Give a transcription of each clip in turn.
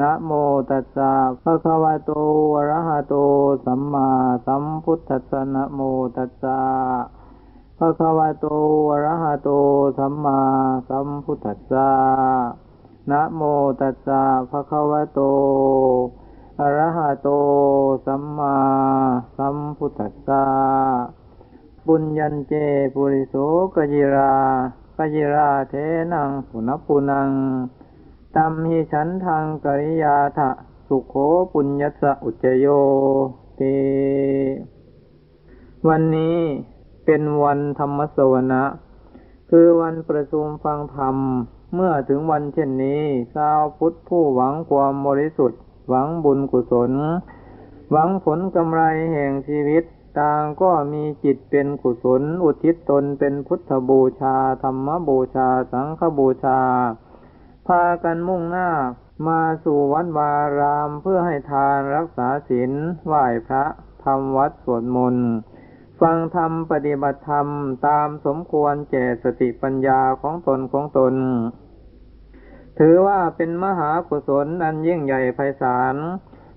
นะโมตัสสะภะคะวะโตอะระหะโต สัมมาสัมพุทธัสสะนะโมตัสสะภะคะวะโตอะระหะโต สัมมาสัมพุทธัสสะนะโมตัสสะภะคะวะโตอะระหะโต สัมมาสัมพุทธัสสะปุญญัญเจปุริโสกจิรากจิราเทนังปุณปุนัง ตัมหิฉันทางกริยาทะสุโขปุญญสอุจจโยติวันนี้เป็นวันธรรมสวนะคือวันประชุมฟังธรรม เมื่อถึงวันเช่นนี้ชาวพุทธผู้หวังความบริสุทธิ์ หวังบุญกุศล หวังผลกำไรแห่งชีวิต ต่างก็มีจิตเป็นกุศล อุทิศตนเป็นพุทธบูชา ธรรมบูชา สังฆบูชา พากันมุ่งหน้ามาสู่วัดวารามเพื่อให้ทานรักษาศีลไหว้พระทำวัดสวดมนต์ฟังธรรมปฏิบัติธรรมตามสมควรแก่สติปัญญาของตนของตน ถือว่าเป็นมหากุศลอันยิ่งใหญ่ไพศาล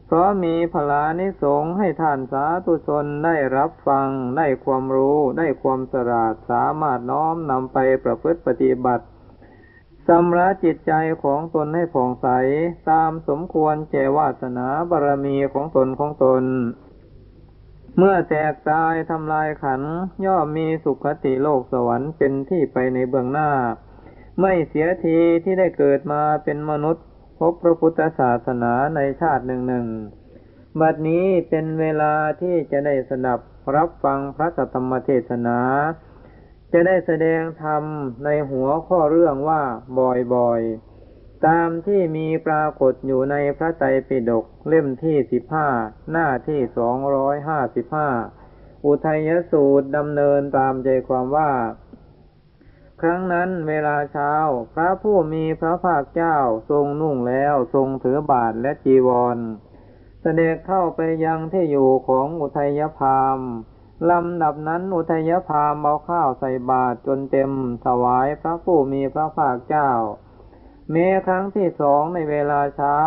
เพราะมีพลานิสงให้ท่านสาธุชนได้รับฟัง ได้ความรู้ ได้ความสลาดสามารถน้อมนำไปประพฤติปฏิบัติ สำระจิตใจของตนให้ผ่องใส ตามสมควรแก่วาสนาบารมีของตนของตน เมื่อแตกตายทำลายขันย่อมมีสุขติโลกสวรรค์เป็นที่ไปในเบื้องหน้า ไม่เสียทีที่ได้เกิดมาเป็นมนุษย์ พบพระพุทธศาสนาในชาติหนึ่งหนึ่งบัดนี้เป็นเวลาที่จะได้สนับรับฟังพระธรรมเทศนา จะได้แสดงธรรมในหัวข้อเรื่องว่าบ่อยๆ ตามที่มีปรากฏอยู่ในพระไตรปิฎกเล่มที่สิบห้าหน้าที่สองร้อยห้าสิบห้าอุทัยสูตรดำเนินตามใจความว่า ครั้งนั้นเวลาเช้า พระผู้มีพระภาคเจ้าทรงนุ่งแล้วทรงถือบาทและจีวร เสด็จเข้าไปยังที่อยู่ของอุทัยพาม ลำดับนั้นอุทยพามเอาข้าวใส่บาตรจนเต็มถวายพระผู้มีพระภาคเจ้า เมื่อครั้งที่สองในเวลาเช้า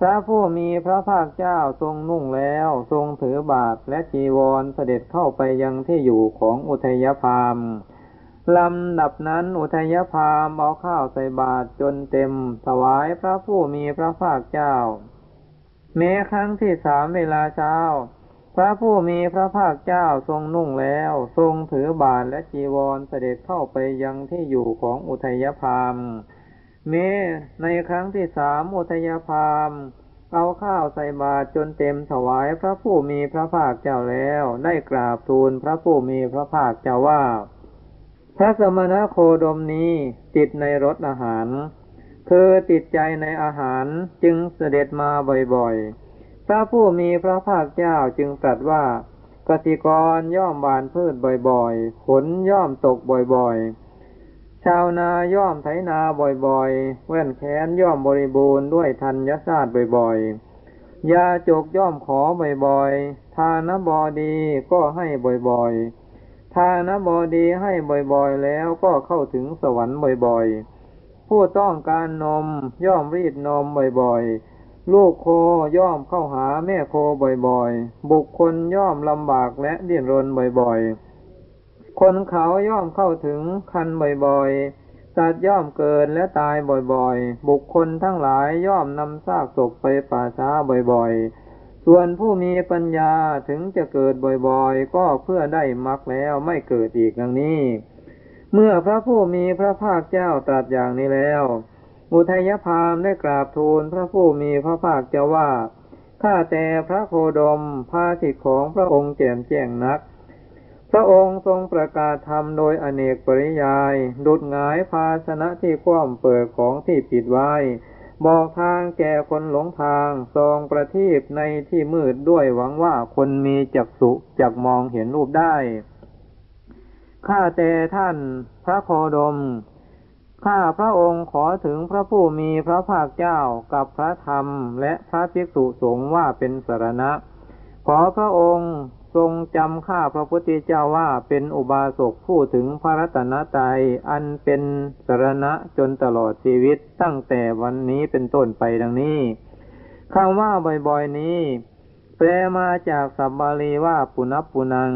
พระผู้มีพระภาคเจ้าทรงนุ่งแล้ว ทรงถือบาตรและจีวรเสด็จเข้าไปยังที่อยู่ของอุทยพามลำดับนั้นอุทยพามเอาข้าวใส่บาตรจนเต็ม ถวายพระผู้มีพระภาคเจ้าแม้ครั้งที่สามเวลาเช้า พระผู้มีพระภาคเจ้าทรงนุ่งแล้ว ทรงถือบาทและจีวรเสด็จเข้าไปยังที่อยู่ของอุทยพามเมในครั้งที่สามอุทยพามเอาข้าวใส่บาตรจนเต็มถวายพระผู้มีพระภาคเจ้าแล้ว ได้กราบทูลพระผู้มีพระภาคเจ้าว่า พระสมณโคดมนี้ติดในรสอาหาร คือติดใจในอาหารจึงเสด็จมาบ่อยๆ พระผู้มีพระภาคเจ้าจึงตรัสว่ากสิกรย่อมบานพืชบ่อยๆ ผลย่อมตกบ่อยๆ ชาวนาย่อมไถนาบ่อยๆ แว่นแขนย่อมบริบูรณ์ด้วยธัญชาติบ่อยๆ ยาจกย่อมขอบ่อยๆ ทานบอดีก็ให้บ่อยๆ ทานบอดีให้บ่อยๆ แล้วก็เข้าถึงสวรรค์บ่อยๆ ผู้ต้องการนมย่อมรีดนมบ่อยๆ ลูกโคย่อมเข้าหาแม่โคบ่อยๆ บุคคลย่อมลำบากและดิ้นรนบ่อยๆ คนเขาย่อมเข้าถึงคันบ่อยๆ สัตว์ย่อมเกิดและตายบ่อยๆ บุคคลทั้งหลายย่อมนำซากศพไปป่าช้าบ่อยๆ ส่วนผู้มีปัญญาถึงจะเกิดบ่อยๆ ก็เพื่อได้มรรคแล้วไม่เกิดอีกดังนี้ เมื่อพระผู้มีพระภาคเจ้าตรัสอย่างนี้แล้ว อุทยพามได้กราบทูลพระผู้มีพระภาคเจ้าว่า ข้าแต่พระโคดมภาสิทธิของพระองค์แจ่มแจ้งนัก พระองค์ทรงประกาศธรรมโดยอเนกปริยาย ดุดงายภาชนะที่คว่ำเปิดของที่ปิดไว้ บอกทางแก่คนหลงทางทรงประทีปในที่มืดด้วยหวังว่าคนมีจักษุจักมองเห็นรูปได้ข้าแต่ท่านพระโคดม ข้าพระองค์ขอถึงพระผู้มีพระภาคเจ้ากับพระธรรมและพระภิกษุสงฆ์ว่าเป็นสารณะ ขอพระองค์ทรงจำข้าพระพุทธเจ้าว่าเป็นอุบาสกผู้ถึงพระรัตนตรัยอันเป็นสรณะจนตลอดชีวิตตั้งแต่วันนี้เป็นต้นไปดังนี้คำว่าบ่อยๆนี้ แปลมาจากสับบาลีว่าปุนับปุนัง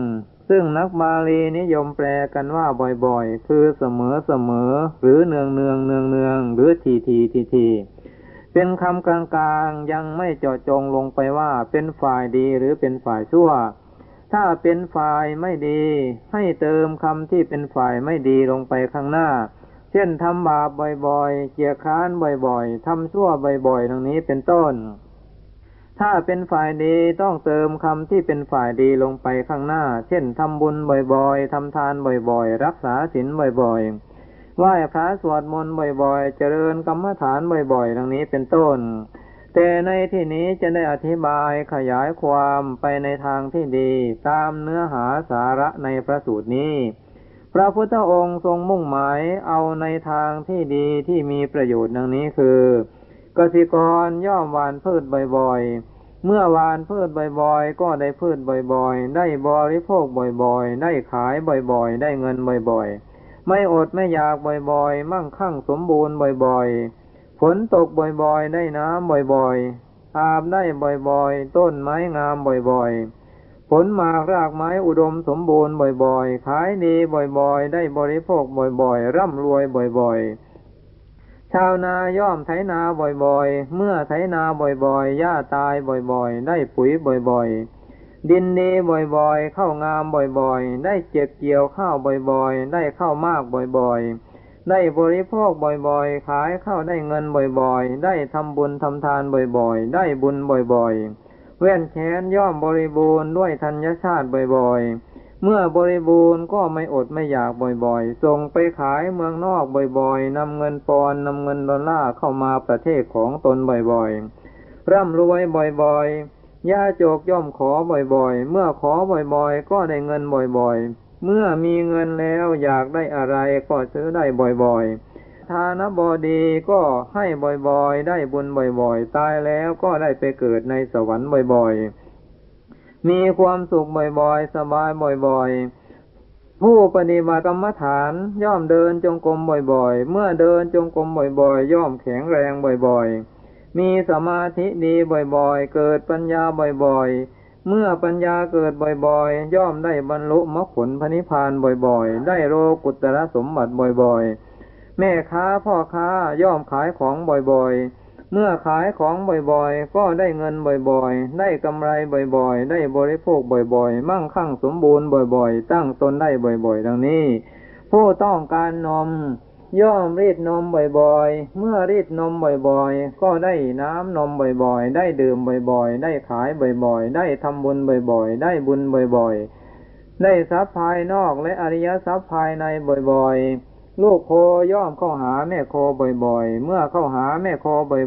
ซึ่งนักบาลีนิยมแปลกันว่าบ่อยๆ คือเสมอเสมอ หรือเนืองเนืองเนืองเนืองหรือทีทีทีทีเป็นคำกลางๆยังไม่เจาะจงลงไปว่าเป็นฝ่ายดีหรือเป็นฝ่ายชั่ว ถ้าเป็นฝ่ายไม่ดี ให้เติมคำที่เป็นฝ่ายไม่ดีลงไปข้างหน้า เช่นทำบาปบ่อยๆ เกียค้านบ่อยๆทำชั่วบ่อยๆดังนี้เป็นต้น ถ้าเป็นฝ่ายดีต้องเติมคำที่เป็นฝ่ายดีลงไปข้างหน้า เช่นทำบุญบ่อยๆทำทานบ่อยๆ รักษาศีลบ่อยๆ ไหว้พระสวดมนต์บ่อยๆ เจริญกรรมฐานบ่อยๆ ดังนี้เป็นต้น แต่ในที่นี้จะได้อธิบายขยายความไปในทางที่ดี ตามเนื้อหาสาระในพระสูตรนี้ พระพุทธองค์ทรงมุ่งหมายเอาในทางที่ดีที่มีประโยชน์ดังนี้คือ กสิกรย่อมหวานพืชบ่อยๆ เมื่อหวานพืชบ่อยๆ ก็ได้พืชบ่อยๆ ได้บริโภคบ่อยๆ ได้ขายบ่อยๆ ได้เงินบ่อยๆ ไม่อดไม่อยากบ่อยๆ มั่งคั่งสมบูรณ์บ่อยๆ ฝนตกบ่อยๆ ได้น้ำบ่อยๆ อาบได้บ่อยๆ ต้นไม้งามบ่อยๆผลหมากรากไม้อุดมสมบูรณ์บ่อยๆ ขายดีบ่อยๆ ได้บริโภคบ่อยๆ ร่ำรวยบ่อยๆ ชาวนาย่อมไถนาบ่อยๆ เมื่อไถนาบ่อยๆ หญ้าตายบ่อยๆ ได้ปุ๋ยบ่อยๆ ดินดีบ่อยๆ เข้างามบ่อยๆ ได้เจ็บเกี่ยวข้าวบ่อยๆ ได้ข้าวมากบ่อยๆ ได้บริโภคบ่อยๆ ขายข้าวได้เงินบ่อยๆ ได้ทำบุญทำทานบ่อยๆ ได้บุญบ่อยๆแว่นแขนย่อมบริบูรณ์ด้วยธัญชาติบ่อยๆ เมื่อบริบูรณ์ก็ไม่อดไม่อยากบ่อยๆ ส่งไปขายเมืองนอกบ่อยๆนำเงินปอนนำเงินดอลลาร์เข้ามาประเทศของตนบ่อยๆ ร่ำรวยบ่อยๆยาโจกย่อมขอบ่อยๆ เมื่อขอบ่อยๆ ก็ได้เงินบ่อยๆ เมื่อมีเงินแล้วอยากได้อะไรก็ซื้อได้บ่อยๆ ทานบดีก็ให้บ่อยๆ ได้บุญบ่อยๆ ตายแล้วก็ได้ไปเกิดในสวรรค์บ่อยๆ มีความสุขบ่อยๆ สบายบ่อยๆ ผู้ปฏิบัติกรรมฐานย่อมเดินจงกรมบ่อยๆ เมื่อเดินจงกรมบ่อยๆ ย่อมแข็งแรงบ่อยๆ มีสมาธิดีบ่อยๆ เกิดปัญญาบ่อยๆ เมื่อปัญญาเกิดบ่อยๆ ย่อมได้บรรลุมรรคผลพระนิพพานบ่อยๆ ได้โลกุตระสมบัติบ่อยๆ แม่ค้าพ่อค้าย่อมขายของบ่อยๆ เมื่อขายของบ่อยๆ ก็ได้เงินบ่อยๆ ได้กำไรบ่อยๆ ได้บริโภคบ่อยๆ มั่งคั่งสมบูรณ์บ่อยๆ ตั้งตนได้บ่อยๆ ดังนี้ ผู้ต้องการนม ย่อมรีดนมบ่อยๆ เมื่อรีดนมบ่อยๆ ก็ได้น้ำนมบ่อยๆ ได้ดื่มบ่อยๆ ได้ขายบ่อยๆ ได้ทำบุญบ่อยๆ ได้บุญบ่อยๆ ได้ทรัพย์ภายนอกและอริยทรัพย์ภายในบ่อยๆ ลูกโคย่อมเข้าหาแม่โคบ่อยๆ เมื่อเข้าหาแม่โค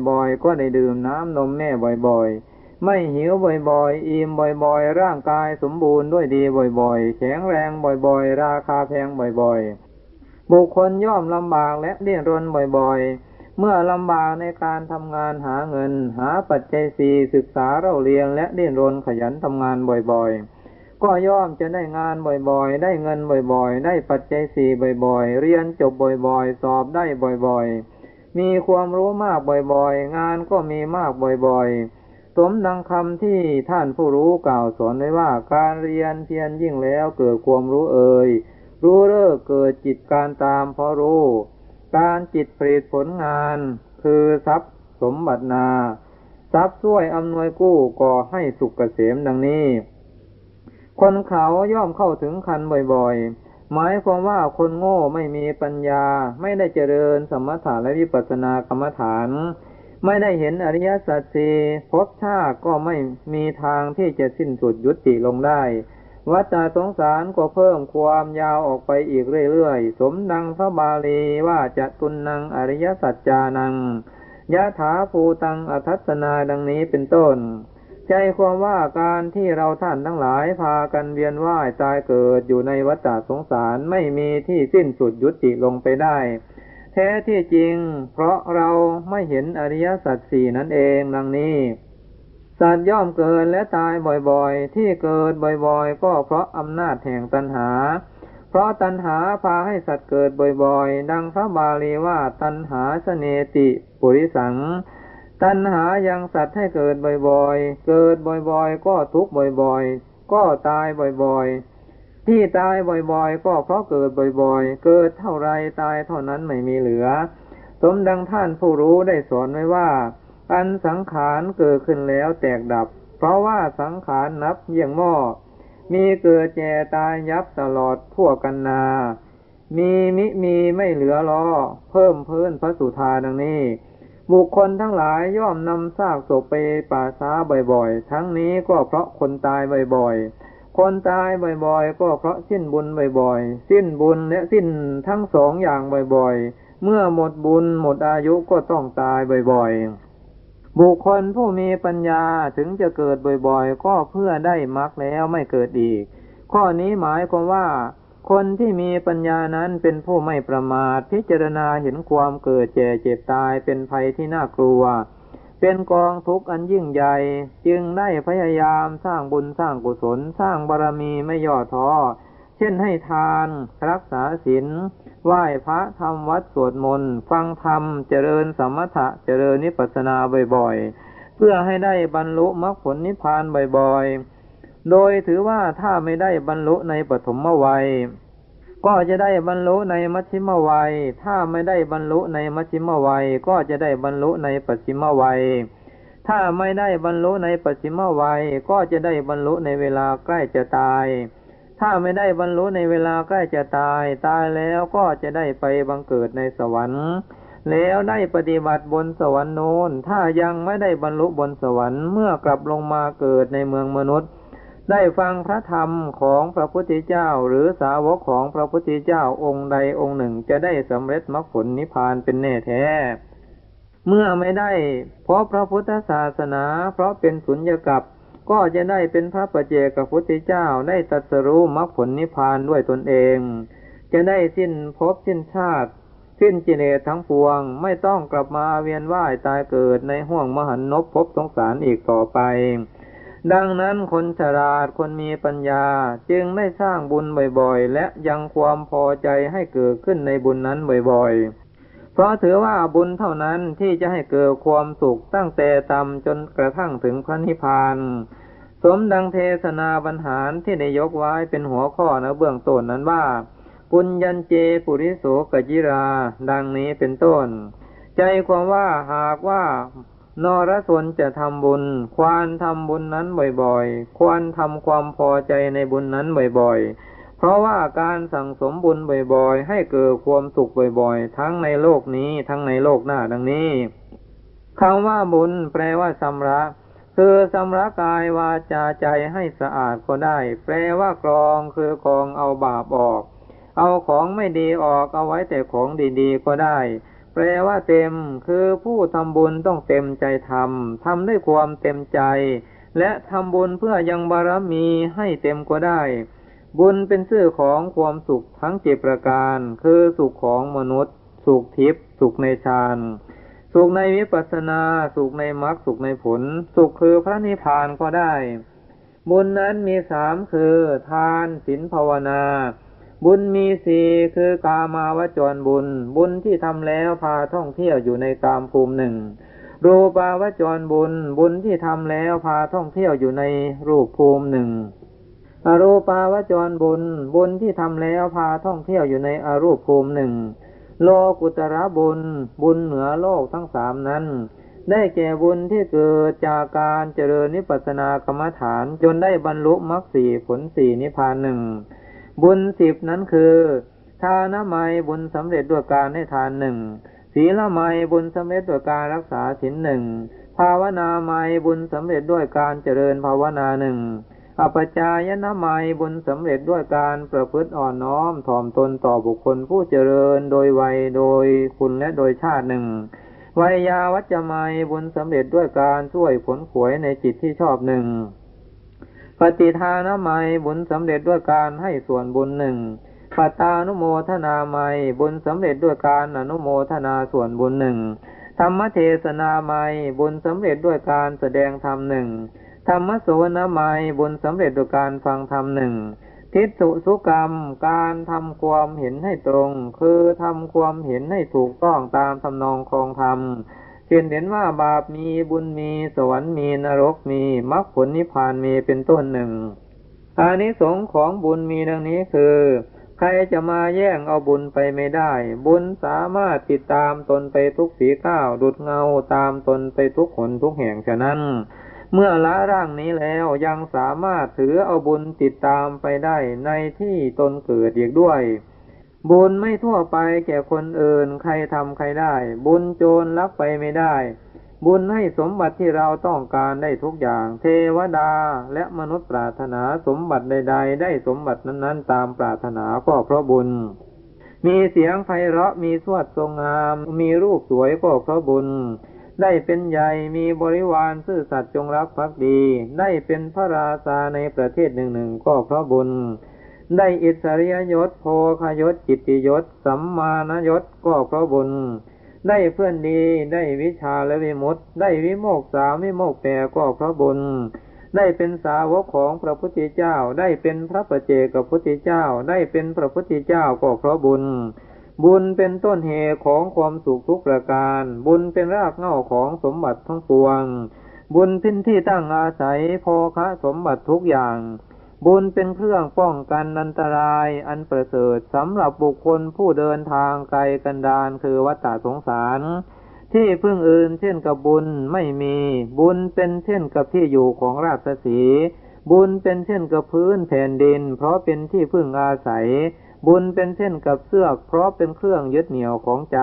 บ่อยๆ ก็ได้ดื่มน้ำนมแม่บ่อยๆ ไม่หิวบ่อยๆ อิ่มบ่อยๆ ร่างกายสมบูรณ์ด้วยดีบ่อยๆ แข็งแรงบ่อยๆ ราคาแพงบ่อยๆ บุคคลย่อมลำบากและดิ้นรนบ่อยๆ เมื่อลำบากในการทำงานหาเงิน หาปัจจัยสี่ศึกษาเราเรียนและดิ้นรนขยันทำงานบ่อยๆ ก็ย่อมจะได้งานบ่อยๆ ได้เงินบ่อยๆ ได้ปัจจัยสี่บ่อยๆ เรียนจบบ่อยๆ สอบได้บ่อยๆ มีความรู้มากบ่อยๆ งานก็มีมากบ่อยๆ สมดังคำที่ท่านผู้รู้กล่าวสอนไว้ว่าการเรียนเพียรยิ่งแล้วเกิดความรู้เอ่ย รู้เลิกเกิดจิตการตามเพราะรู้ การจิตผลิตผลงาน คือทรัพย์สมบัตินา ทรัพย์ช่วยอำนวยกู้ก่อให้สุขเกษมดังนี้ คนเขาย่อมเข้าถึงคันบ่อยๆ หมายความว่าคนโง่ไม่มีปัญญา ไม่ได้เจริญสมถะและวิปัสสนากรรมฐาน ไม่ได้เห็นอริยสัจสี่พบชาติก็ไม่มีทางที่จะสิ้นสุดยุติลงได้ วัฏสงสารก็เพิ่มความยาวออกไปอีกเรื่อยๆ สมดังพระบาลีว่าจะตุนนังอริยสัจจานังยะถาภูตังอทัศนาดังนี้เป็นต้น ใจความว่าการที่เราท่านทั้งหลายพากันเวียนว่ายตายเกิดอยู่ในวัฏสงสารไม่มีที่สิ้นสุดยุติลงไปได้ แท้ที่จริง เพราะเราไม่เห็นอริยสัจสี่นั่นเองดังนี้สัตว์ย่อมเกิดและตายบ่อยๆ ที่เกิดบ่อยๆ ก็เพราะอำนาจแห่งตัณหา เพราะตัณหาพาให้สัตว์เกิดบ่อยๆ ดังพระบาลีว่าตัณหาสเนติปุริสัง ตัณหายังสัตว์ให้เกิดบ่อยๆ เกิดบ่อยๆ ก็ทุกข์บ่อยๆ ก็ตายบ่อยๆ ที่ตายบ่อยๆ ก็เพราะเกิดบ่อยๆ เกิดเท่าไรตายเท่านั้นไม่มีเหลือ สมดังท่านผู้รู้ได้สอนไว้ว่า อันสังขารเกิดขึ้นแล้วแตกดับ เพราะว่าสังขารนับเยี่ยงหม้อ มีเกิดแก่ตายยับตลอดทั่วกันนา มีมิมีไม่เหลือล้อ เพิ่มเพิ่นพระสุธาดังนี้ บุคคลทั้งหลายย่อมนำซากศพไปป่าช้าบ่อยๆ ทั้งนี้ก็เพราะคนตายบ่อยๆ คนตายบ่อยๆ ก็เพราะสิ้นบุญบ่อยๆ สิ้นบุญและสิ้นทั้งสองอย่างบ่อยๆ เมื่อหมดบุญหมดอายุก็ต้องตายบ่อยๆ บุคคลผู้มีปัญญาถึงจะเกิดบ่อยๆ ก็เพื่อได้มรรคแล้วไม่เกิดอีก ข้อนี้หมายความว่า คนที่มีปัญญานั้นเป็นผู้ไม่ประมาท พิจารณาเห็นความเกิดแก่เจ็บตายเป็นภัยที่น่ากลัว เป็นกองทุกข์อันยิ่งใหญ่ จึงได้พยายามสร้างบุญสร้างกุศล สร้างบารมีไม่ย่อท้อ เช่นให้ทาน รักษาศีลไหว้พระทำวัดสวดมนต์ฟังธรรมเจริญสมถะเจริญนิพพานาบ่อยๆ เพื่อให้ได้บรรลุมรรคผลนิพพานบ่อยๆ โดยถือว่าถ้าไม่ได้บรรลุในปฐมวัย ก็จะได้บรรลุในมัชชิมวัย ถ้าไม่ได้บรรลุในมัชชิมวัย ก็จะได้บรรลุในปัจฉิมวัย ถ้าไม่ได้บรรลุในปัจฉิมวัย ก็จะได้บรรลุในเวลาใกล้จะตาย ถ้าไม่ได้บรรลุในเวลาใกล้จะตาย ตายแล้วก็จะได้ไปบังเกิดในสวรรค์ แล้วได้ปฏิบัติบนสวรรค์โน้น ถ้ายังไม่ได้บรรลุบนสวรรค์ เมื่อกลับลงมาเกิดในเมืองมนุษย์ ได้ฟังพระธรรมของพระพุทธเจ้า หรือสาวกของพระพุทธเจ้าองค์ใดองค์หนึ่งจะได้สำเร็จมรรคผลนิพพานเป็นแน่แท้ เมื่อไม่ได้ เพราะพระพุทธศาสนา เพราะเป็นสุญญกับก็จะได้เป็นพระประเจกับพุทธเจ้าได้ตัดสรู้มรรคผลนิพพานด้วยตนเอง จะได้สิ้นภพสิ้นชาติ สิ้นจิเลทั้งปวง ไม่ต้องกลับมาเวียนว่ายตายเกิดในห่วงมหันนบพบสงสารอีกต่อไป ดังนั้นคนฉลาดคนมีปัญญาจึงได้สร้างบุญบ่อยๆ และยังความพอใจให้เกิดขึ้นในบุญนั้นบ่อยๆ เพราะถือว่าบุญเท่านั้นที่จะให้เกิดความสุขตั้งแต่ต่ำจนกระทั่งถึงพระนิพพานสมดังเทศนาบรรหารที่ได้ยกไว้เป็นหัวข้อนะเบื้องต้นนั้นว่าปุญญัญเจปุริโสกจิรา ดังนี้เป็นต้น ใจความว่าหากว่า นรสนจะทำบุญ ควรทำบุญนั้นบ่อยๆ ควรทำความพอใจในบุญนั้นบ่อยๆ เพราะว่าการสั่งสมบุญบ่อยๆ ให้เกิดความสุขบ่อยๆ ทั้งในโลกนี้ทั้งในโลกหน้าดังนี้คำว่าบุญแปลว่าสำระคือสำระกายวาจาใจให้สะอาดก็ได้ แปลว่ากรองคือกรองเอาบาปออก เอาของไม่ดีออกเอาไว้แต่ของดีๆ ก็ได้ แปลว่าเต็มคือผู้ทำบุญต้องเต็มใจทำทำด้วยความเต็มใจ และทำบุญเพื่อยังบารมีให้เต็มก็ได้ บุญเป็นชื่อของความสุขทั้งเจ็ประการ คือสุขของมนุษย์ สุขทิพย์สุขในฌานสุขในวิปัสสนา สุขในมรรคสุขในผล สุขคือพระนิพพานก็ได้ บุญนั้นมีสามคือ ทานศีลภาวนา บุญมีสี่คือกามาวจรบุญ บุญที่ทำแล้วพาท่องเที่ยวอยู่ในกามภูมิหนึ่ง รูปาวจรบุญ บุญที่ทำแล้วพาท่องเที่ยวอยู่ในรูปภูมิหนึ่งอรูปาวจรบุญ บุญที่ทำแล้วพาท่องเที่ยวอยู่ในอรูปภูมิหนึ่ง โลกุตระบุญ บุญเหนือโลกทั้งสามนั้น ได้แก่บุญที่เกิดจากการเจริญนิพพานากรรมฐานจนได้บรรลุมรรคสี่ผลสี่นิพพานหนึ่ง บุญสิบนั้นคือทานะไมบุญสำเร็จด้วยการให้ทานหนึ่งศีลไมบุญสำเร็จด้วยการรักษาศีลหนึ่งภาวนาไมบุญสำเร็จด้วยการเจริญภาวนาหนึ่งอปจายนะไมบุญสำเร็จด้วยการประพฤติอ่อนน้อมถ่อมตนต่อบุคคลผู้เจริญโดยวัยโดยคุณและโดยชาติหนึ่งวัยยาวัจจะไมบุญสำเร็จด้วยการช่วยผลขวยในจิตที่ชอบหนึ่ง ปฏิทานไมบุญสำเร็จด้วยการให้ส่วนบุญหนึ่งปตานุโมทนาไมบุญสำเร็จด้วยการอนุโมทนาส่วนบุญหนึ่งธรรมเทศนาไมบุญสำเร็จด้วยการแสดงธรรมหนึ่งธรรมโสนไมบุญสำเร็จด้วยการฟังธรรมหนึ่งทิฏฐุสุกรรม การทำความเห็นให้ตรง คือทำความเห็นให้ถูกต้องตามทำนองครองธรรม ช่นเห็นว่าบาปมีบุญมีสวรรค์มีนรกมีมรรคผลนิพพานมีเป็นต้นหนึ่งอานิสงส์ของบุญมีดังนี้คือ ใครจะมาแย่งเอาบุญไปไม่ได้ บุญสามารถติดตามตนไปทุกฝีก้าวดุดเงาตามตนไปทุกหนทุกแห่งฉะนั้น เมื่อละร่างนี้แล้วยังสามารถถือเอาบุญติดตามไปได้ในที่ตนเกิดอีกด้วย บุญไม่ทั่วไปแก่คนอื่น ใครทำใครได้ บุญโจรลักไปไม่ได้ บุญให้สมบัติที่เราต้องการได้ทุกอย่าง เทวดาและมนุษย์ปรารถนาสมบัติใด ๆ ได้สมบัตินั้นๆ ตามปรารถนาก็เพราะบุญ มีเสียงไพเราะมีสวดทรงงาม มีรูปสวยก็เพราะบุญ ได้เป็นใหญ่มีบริวารซื่อสัตย์จงรักภักดี ได้เป็นพระราชาในประเทศหนึ่งหนึ่งก็เพราะบุญ ได้อิสริยยศโพคยศจิตติยศ สัมมานยศก็เพราะบุญ ได้เพื่อนดีได้วิชาและวิมุตได้วิโมกสามวิโมกแปรก็เพราะบุญ ได้เป็นสาวกของพระพุทธเจ้า ได้เป็นพระประเจกับพุทธเจ้า ได้เป็นพระพุทธเจ้าก็เพราะบุญ บุญเป็นต้นเหตุของความสุขทุกประการ บุญเป็นรากเหง้าของสมบัติทั้งปวง บุญเป็นที่ตั้งอาศัยพอคะสมบัติทุกอย่าง บุญเป็นเครื่องป้องกันอันตรายอันประเสริฐสำหรับบุคคลผู้เดินทางไกลกันดานคือวัฏสงสาร ที่พึ่งอื่นเช่นกับบุญไม่มีบุญเป็นเช่นกับที่อยู่ของราชสีบุญเป็นเช่นกับพื้นแผ่นดิน เพราะเป็นที่พึ่งอาศัย บุญเป็นเช่นกับเสื้อเพราะเป็นเครื่องยึดเหนี่ยวของใจ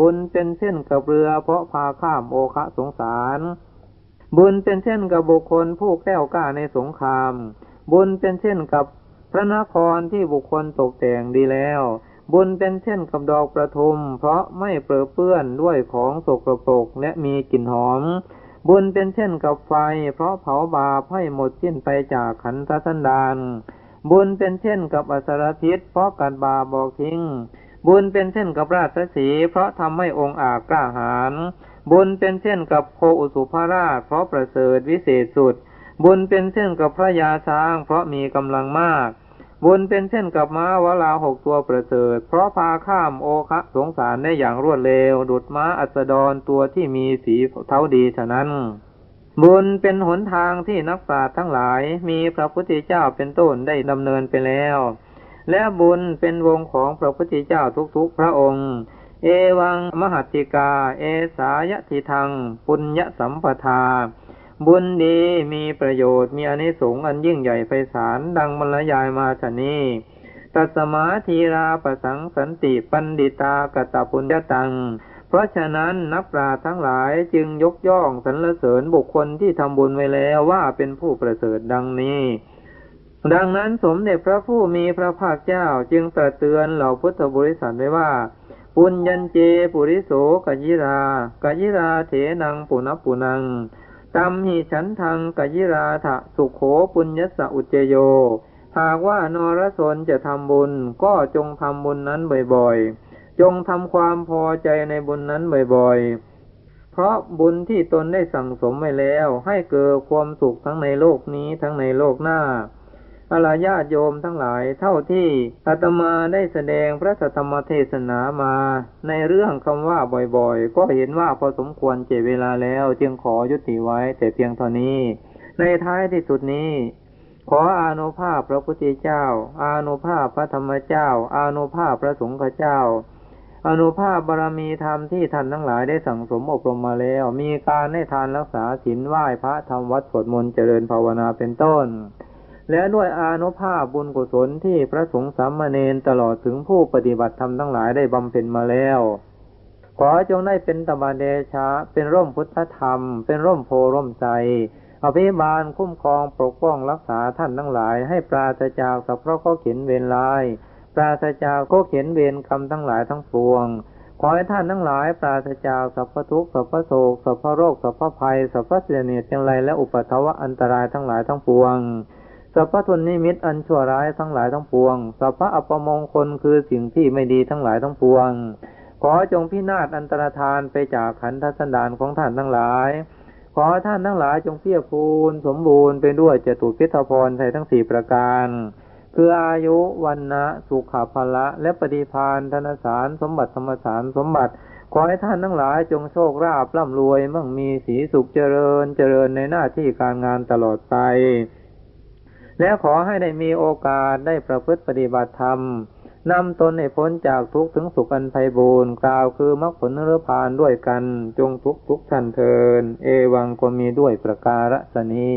บุญเป็นเช่นกับเรือ เพราะพาข้ามโอคะสงสาร บุญเป็นเช่นกับบุคคลผู้แก้วกล้าในสงคราม บุญเป็นเช่นกับพระนครที่บุคคลตกแต่งดีแล้ว บุญเป็นเช่นกับดอกประทุม เพราะไม่เปื้อเปื้อนด้วยของสกปรกและมีกลิ่นหอม บุญเป็นเช่นกับไฟ เพราะเผาบาปให้หมดสิ้นไปจากขันธสันดานบุญเป็นเช่นกับอสรพิษ เพราะการบาบอกทิ้ง บุญเป็นเช่นกับราชสี เพราะทำให้องค์อาจกล้าหาญบุญเป็นเช่นกับโคอุสุภราช เพราะประเสริฐวิเศษสุด บุญเป็นเช่นกับพระยาช้าง เพราะมีกำลังมาก บุญเป็นเช่นกับม้าวลาหกตัวประเสริฐ เพราะพาข้ามโอคะสงสารได้อย่างรวดเร็ว ดุดม้าอัสดรตัวที่มีสีเท้าดีฉะนั้น บุญเป็นหนทางที่นักปราชญ์ทั้งหลาย มีพระพุทธเจ้าเป็นต้นได้ดำเนินไปแล้ว และบุญเป็นวงของพระพุทธเจ้าทุกๆ พระองค์เอวังมหัติกา เอสายติทัง ปุญญสัมปทา บุญดีมีประโยชน์มีอนิสงส์อันยิ่งใหญ่ไพศาลดังบรรยายมาชนี้ตัสมาธีราประสังสันติปันดิตากตปุญญตัง เพราะฉะนั้นนักปราชญ์ทั้งหลายจึงยกย่องสรรเสริญบุคคลที่ทำบุญไว้แล้วว่าเป็นผู้ประเสริฐดังนี้ ดังนั้นสมเด็จพระผู้มีพระภาคเจ้าจึงตรัสเตือนเหล่าพุทธบริษัทไว้ว่า ปุญญันเจปุริโสกยิรากยิราเถนังปุณปุนัง ตัมหิฉันทังกยิราทะสุขโขปุญญสอุจเจโย หากว่านรสนจะทำบุญ ก็จงทำบุญนั้นบ่อยๆ จงทำความพอใจในบุญนั้นบ่อยๆ เพราะบุญที่ตนได้สั่งสมไว้แล้ว ให้เกิดความสุขทั้งในโลกนี้ทั้งในโลกหน้า อลาญาโยมทั้งหลายเท่าที่อาตมาได้แสดงพระสัทธรรมเทศนามา ในเรื่องคำว่าบ่อยๆ ก็เห็นว่าพอสมควรเจเวลาแล้วจึงขอยุติไว้แต่เพียงเท่านี้ ในท้ายที่สุดนี้ ขออานุภาพพระพุทธเจ้า อานุภาพพระธรรมเจ้า อานุภาพพระสงฆ์เจ้าอนุภาพบารมีธรรมที่ท่านทั้งหลายได้สั่งสมอบรมมาแล้ว มีการให้ทานรักษาศีลไหว้พระทำวัดสวดมนต์เจริญภาวนาเป็นต้น และด้วยอานุภาพบุญกุศลที่พระสงฆ์สามเณรตลอดถึงผู้ปฏิบัติธรรมทั้งหลายได้บำเพ็ญมาแล้ว ขอจงได้เป็นตบาเดชะ เป็นร่มพุทธธรรม เป็นร่มโพร่มใจอภิบาลคุ้มครองปกป้องรักษาท่านทั้งหลาย ให้ปราศจากสัพพะข้อเขียนเวรลาย ปราศจากก็เขียนเวรกรรมทั้งหลายทั้งปวง ขอให้ท่านทั้งหลาย ปราศจากสัพพทุกข์สัพพโศกสัพพโรคสัพพภัยสัพพเสียเนียจังไรและอุปทวะอันตรายทั้งหลายทั้งปวง สัพพทุนนิมิตอันชั่วร้ายทั้งหลายทั้งปวง สัพพะอัปมงคลคือสิ่งที่ไม่ดีทั้งหลายทั้งปวง ขอจงพินาศอันตรธานไปจากขันธสันดานของท่านทั้งหลาย ขอท่านทั้งหลายจงเพียรพูนสมบูรณ์ไปด้วยจตุพิทพรไทยทั้งสี่ประการ คืออายุวันนะสุขภละและปฏิพานธนสารสมบัติธรรมสารสมบัติ ขอให้ท่านทั้งหลายจงโชคราบร่ำรวยมั่งมีสีสุขเจริญเจริญในหน้าที่การงานตลอดไป และขอให้ได้มีโอกาสได้ประพฤติปฏิบัติธรรมนำตนให้พ้นจากทุกข์ถึงสุขอันไพบูรณ์กล่าวคือมรรคผลนิพพานด้วยกันจงทุกทุกท่านเทิน เอวังก็มีด้วยประการศนี